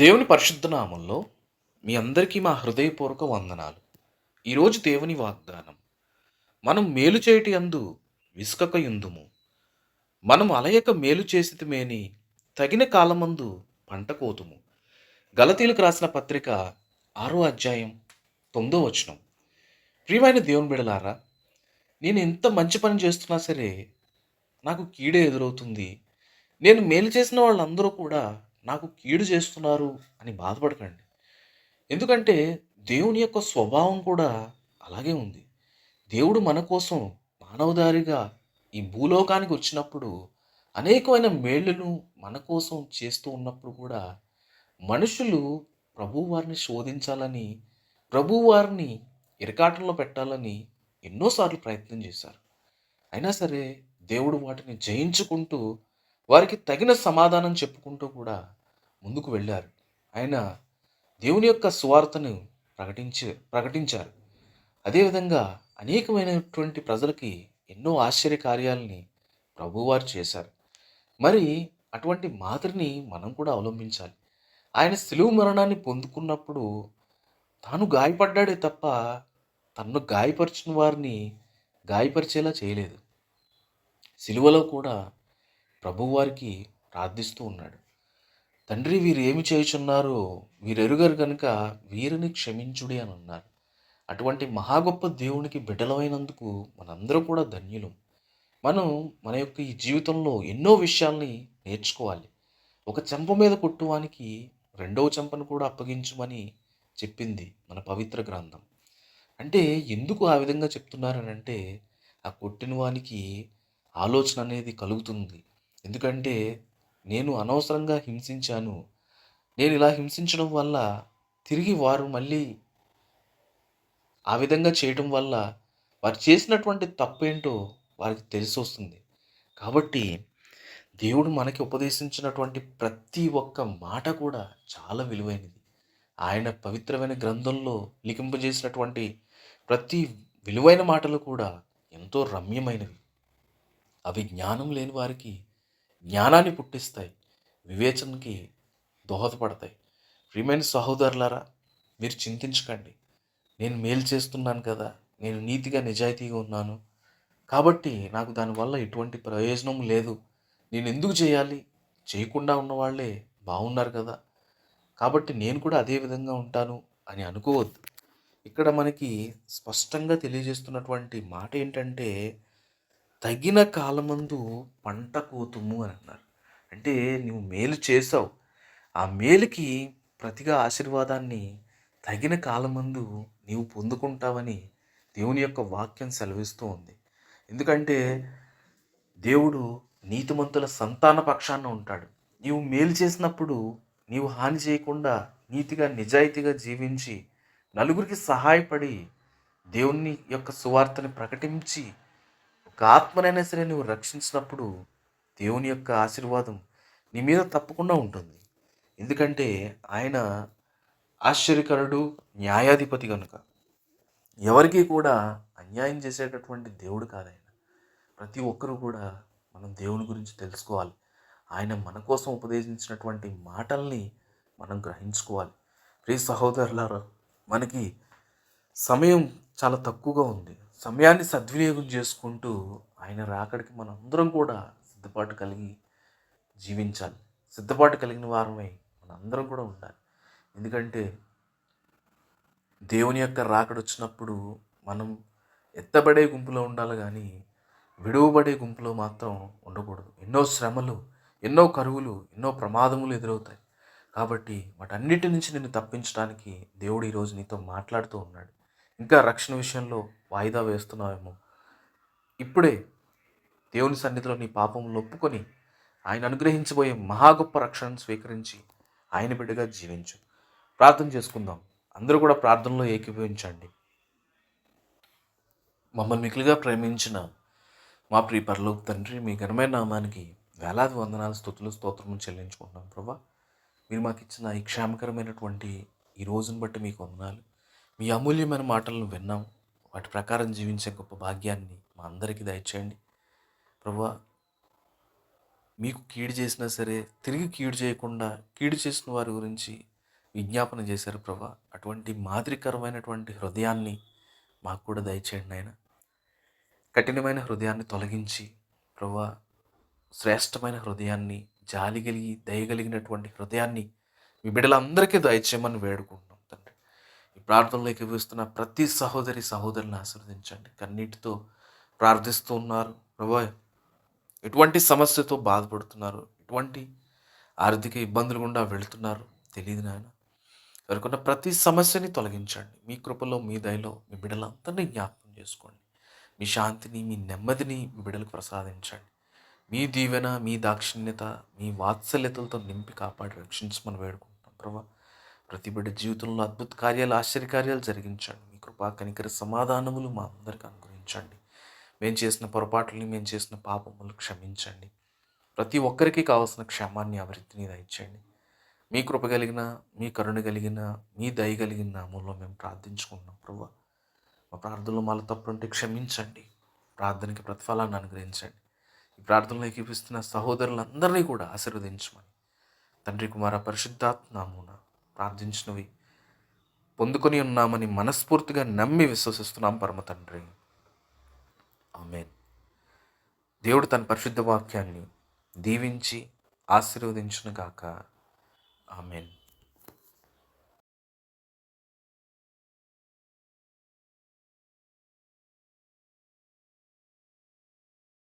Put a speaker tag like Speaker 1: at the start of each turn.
Speaker 1: దేవుని పరిశుద్ధ నామంలో మీ అందరికీ మా హృదయపూర్వక వందనాలు. ఈరోజు దేవుని వాగ్దానం మనం మేలు చేయటి అందు విసుకక యుందుము మనం అలయక మేలు చేసితమేని తగిన కాలమందు పంట కోతుము. గలతీలకు రాసిన పత్రిక ఆరో అధ్యాయం తొమ్మిదో వచనం. ప్రియమైన దేవుని బిడలారా నేను ఎంత మంచి పని చేస్తున్నా సరే నాకు కీడే ఎదురవుతుంది. నేను మేలు చేసిన వాళ్ళందరూ కూడా నాకు కీడు చేస్తున్నారు అని బాధపడకండి. ఎందుకంటే దేవుని యొక్క స్వభావం కూడా అలాగే ఉంది. దేవుడు మన కోసం మానవదారిగా ఈ భూలోకానికి వచ్చినప్పుడు అనేకమైన మేళ్ళను మన కోసం చేస్తూ ఉన్నప్పుడు కూడా మనుషులు ప్రభువారిని శోధించాలని ప్రభువారిని ఇరకాటంలో పెట్టాలని ఎన్నోసార్లు ప్రయత్నం చేశారు. అయినా సరే దేవుడు వాటిని జయించుకుంటూ వారికి తగిన సమాధానం చెప్పుకుంటూ కూడా ముందుకు వెళ్ళారు. ఆయన దేవుని యొక్క సువార్తను ప్రకటించే ప్రకటించారు. అదేవిధంగా అనేకమైనటువంటి ప్రజలకి ఎన్నో ఆశ్చర్య కార్యాలని ప్రభువారు చేశారు. మరి అటువంటి మాదిరిని మనం కూడా అవలంబించాలి. ఆయన సిలువు మరణాన్ని పొందుకున్నప్పుడు తాను గాయపడ్డాడే తప్ప తన్ను గాయపరిచిన వారిని గాయపరిచేలా చేయలేదు. సిలువలో కూడా ప్రభువారికి ప్రార్థిస్తూ ఉన్నాడు. తండ్రి వీరు ఏమి చేయుచున్నారో వీరెరుగరు కనుక వీరిని క్షమించుడి అని అన్నారు. అటువంటి మహా గొప్ప దేవునికి బిడ్డలమైనందుకు మనందరూ కూడా ధన్యులం. మనం మన యొక్క ఈ జీవితంలో ఎన్నో విషయాల్ని నేర్చుకోవాలి. ఒక చెంప మీద కొట్టువానికి రెండవ చెంపను కూడా అప్పగించమని చెప్పింది మన పవిత్ర గ్రంథం. అంటే ఎందుకు ఆ విధంగా చెప్తున్నారనంటే ఆ కొట్టిన వానికి ఆలోచన అనేది కలుగుతుంది. ఎందుకంటే నేను అనవసరంగా హింసించాను. నేను ఇలా హింసించడం వల్ల తిరిగి వారు మళ్ళీ ఆ విధంగా చేయడం వల్ల వారు చేసినటువంటి తప్పేంటో వారికి తెలిసి వస్తుంది కాబట్టి దేవుడు మనకి ఉపదేశించినటువంటి ప్రతి ఒక్క మాట కూడా చాలా విలువైనది. ఆయన పవిత్రమైన గ్రంథంలో లిఖింపజేసినటువంటి ప్రతి విలువైన మాటలు కూడా ఎంతో రమ్యమైనవి. అవి జ్ఞానం లేని వారికి జ్ఞానాన్ని పుట్టిస్తాయి. వివేచనకి దోహదపడతాయి. ప్రియమైన సహోదరులారా మీరు చింతించకండి. నేను మేలు చేస్తున్నాను కదా నేను నీతిగా నిజాయితీగా ఉన్నాను. కాబట్టి నాకు దానివల్ల ఎటువంటి ప్రయోజనం లేదు. నేను ఎందుకు చేయాలి? చేయకుండా ఉన్న వాళ్ళే బాగున్నారు కదా. కాబట్టి నేను కూడా అదే విధంగా ఉంటాను అని అనుకోవద్దు. ఇక్కడ మనకి స్పష్టంగా తెలియజేస్తున్నటువంటి మాట ఏంటంటే తగిన కాలమందు పంట కోతుము అని అన్నారు. అంటే నువ్వు మేలు చేసావు ఆ మేలుకి ప్రతిగా ఆశీర్వాదాన్ని తగిన కాలమందు నీవు పొందుకుంటావని దేవుని యొక్క వాక్యం సెలవిస్తూ ఉంది. ఎందుకంటే దేవుడు నీతిమంతుల సంతాన పక్షాన ఉంటాడు. నీవు మేలు చేసినప్పుడు నీవు హాని చేయకుండా నీతిగా నిజాయితీగా జీవించి నలుగురికి సహాయపడి దేవుని యొక్క సువార్తని ప్రకటించి ఒక ఆత్మనైనా సరే నువ్వు రక్షించినప్పుడు దేవుని యొక్క ఆశీర్వాదం నీ మీద తప్పకుండా ఉంటుంది. ఎందుకంటే ఆయన ఆశ్చర్యకరుడు న్యాయాధిపతి కనుక ఎవరికి కూడా అన్యాయం చేసేటటువంటి దేవుడు కాదు ఆయన. ప్రతి ఒక్కరూ కూడా మనం దేవుని గురించి తెలుసుకోవాలి. ఆయన మన కోసం ఉపదేశించినటువంటి మాటల్ని మనం గ్రహించుకోవాలి. ప్రియ సహోదరులారా మనకి సమయం చాలా తక్కువగా ఉంది. సమయాన్ని సద్వినియోగం చేసుకుంటూ ఆయన రాకడికి మనందరం కూడా సిద్ధపాటు కలిగి జీవించాలి. సిద్ధపాటు కలిగిన వారమై మనందరం కూడా ఉండాలి. ఎందుకంటే దేవుని యొక్క రాకడ వచ్చినప్పుడు మనం ఎత్తబడే గుంపులో ఉండాలి కానీ విడువబడే గుంపులో మాత్రం ఉండకూడదు. ఎన్నో శ్రమలు ఎన్నో కరువులు ఎన్నో ప్రమాదములు ఎదురవుతాయి. కాబట్టి వాటన్నిటి నుంచి నిన్ను తప్పించడానికి దేవుడు ఈరోజు నీతో మాట్లాడుతూ ఉన్నాడు. ఇంకా రక్షణ విషయంలో వాయిదా వేస్తున్నావేమో. ఇప్పుడే దేవుని సన్నిధిలో నీ పాపములు ఒప్పుకొని ఆయన అనుగ్రహించబోయే మహా గొప్ప రక్షణను స్వీకరించి ఆయన బిడ్డగా జీవించు. ప్రార్థన చేసుకుందాం. అందరూ కూడా ప్రార్థనలో ఏకీభవించండి. మమ్మల్ని మిగిలిగా ప్రేమించిన మా ప్రియ పరలోక తండ్రి మీ ఘనమైన నామానికి వేలాది వందనాలు స్థుతులు స్తోత్రము చెల్లించుకుంటున్నాం. ప్రభా మీరు మాకు ఇచ్చిన ఈ క్షేమకరమైనటువంటి ఈ రోజును బట్టి మీకు వందనాలు. మీ అమూల్యమైన మాటలను విన్నాం. వాటి ప్రకారం జీవించే గొప్ప భాగ్యాన్ని మా అందరికీ దయచేయండి. ప్రభా మీకు కీడు చేసినా సరే తిరిగి కీడు చేయకుండా కీడు చేసిన వారి గురించి విజ్ఞాపన చేశారు ప్రభా. అటువంటి మాదిరికరమైనటువంటి హృదయాన్ని మాకు కూడా దయచేయండి ఆయన కఠినమైన హృదయాన్ని తొలగించి ప్రభా శ్రేష్టమైన హృదయాన్ని జాలి కలిగి దయగలిగినటువంటి హృదయాన్ని మీ బిడ్డలందరికీ దయచేయమని వేడుకుంటున్నాను ఈ ప్రార్థనలోకి వేస్తున్న ప్రతి సహోదరి సహోదరుని ఆశీర్వదించండి. కన్నీటితో ప్రార్థిస్తూ ఉన్నారు. ప్రభా ఎటువంటి సమస్యతో బాధపడుతున్నారు? ఎటువంటి ఆర్థిక ఇబ్బందులు గుండా వెళుతున్నారు? తెలియదు నాయన. వారికున్న ప్రతి సమస్యని తొలగించండి. మీ కృపలో మీ దయలో మీ బిడ్డలందరినీ జ్ఞాపకం చేసుకోండి. మీ శాంతిని మీ నెమ్మదిని మీ బిడ్డలకు ప్రసాదించండి. మీ దీవెన మీ దాక్షిణ్యత మీ వాత్సల్యతలతో నింపి కాపాడి రక్షించమని వేడుకుంటున్నాం. ప్రభా ప్రతి బిడ్డ జీవితంలో అద్భుత కార్యాలు ఆశ్చర్యకార్యాలు జరిగించండి. మీ కృపా కనికర సమాధానములు మా అందరికి అనుగ్రహించండి. మేము చేసిన పొరపాట్లని మేము చేసిన పాపములు క్షమించండి. ప్రతి ఒక్కరికి కావాల్సిన క్షమాన్ని అభివృద్ధిని దయచేయండి. మీ కృప కలిగిన మీ కరుణ కలిగిన మీ దయ కలిగిన నామంలో మేము ప్రార్థించుకుంటున్నాం ప్రభు. మా ప్రార్థనలో మాలో తప్పుంటే క్షమించండి. ప్రార్థనకి ప్రతిఫలాన్ని అనుగ్రహించండి. ఈ ప్రార్థనలో ఏకీపిస్తున్న సహోదరులందరినీ కూడా ఆశీర్వదించమని. తండ్రి కుమార పరిశుద్ధాత్మ నామున ప్రార్థించినవి. పొందుకొని ఉన్నామని మనస్ఫూర్తిగా నమ్మి విశ్వసిస్తున్నాం పరమ తండ్రి. ఆమెన్. దేవుడు తన పరిశుద్ధ వాక్యాన్ని దీవించి ఆశీర్వదించునుగాక ఆమెన్.